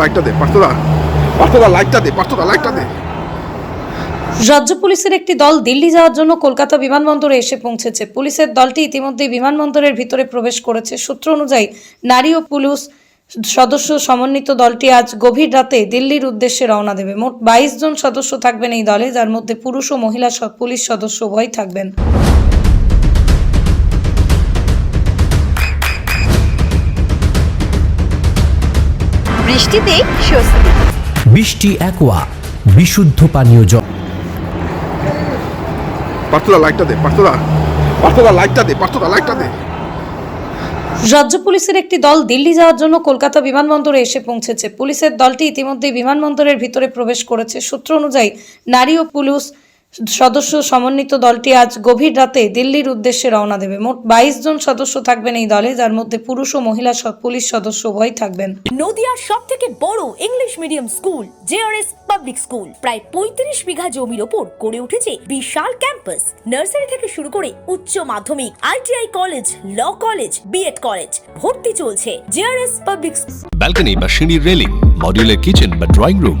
লাইটটা দে লাইটটা দে লাইটটা দে। রাজ্য পুলিশের একটি দল দিল্লি যাওয়ার জন্য কলকাতা বিমানবন্দরে এসে পৌঁছেছে। পুলিশের দলটি ইতিমধ্যেই বিমানবন্দরের ভিতরে প্রবেশ করেছে। সূত্র অনুযায়ী, নারী ও পুলিশ সদস্য সমন্বিত দলটি আজ গভীর রাতে দিল্লির উদ্দেশ্যে রওনা দেবে। মোট বাইশ জন সদস্য থাকবেন এই দলে, যার মধ্যে পুরুষ ও মহিলা পুলিশ সদস্য উভয় থাকবেন। বৃষ্টিতেই স্বস্তি। বৃষ্টি অ্যাকোয়া বিশুদ্ধ পানীয় জল। পার্থদা লাইটটা দে পার্থদা। পার্থদা লাইটটা দে পার্থদা লাইটটা দে। রাজ্য পুলিশের একটি দল দিল্লি যাওয়ার জন্য কলকাতা বিমানবন্দরে এসে পৌঁছেছে। পুলিশের দলটি ইতিমধ্যেই বিমানবন্দরের ভিতরে প্রবেশ করেছে। সূত্র অনুযায়ী নারী ও পুলিশ সদস্য সমন্বিত দলটি আজ গভীর রাতে দিল্লির উদ্দেশ্যে রওনা দেবে। মোট বাইশ জন সদস্য থাকবেন এই দলে যার মধ্যে পুরুষ ও মহিলা পুলিশ সদস্য উভয় থাকবেন। নদিয়ার সব থেকে বড় English medium school JRS public school. প্রায় পঁয়ত্রিশ বিঘা জমির ওপর গড়ে উঠেছে বিশাল ক্যাম্পাস। নার্সারি থেকে শুরু করে উচ্চ মাধ্যমিক ITI college law college B Ed college ভর্তি চলছে জেআরএস পাবলিক ব্যালকনি বা সিঁড়ির রেলিং মডিউলার কিচেন বা ড্রয়িং রুম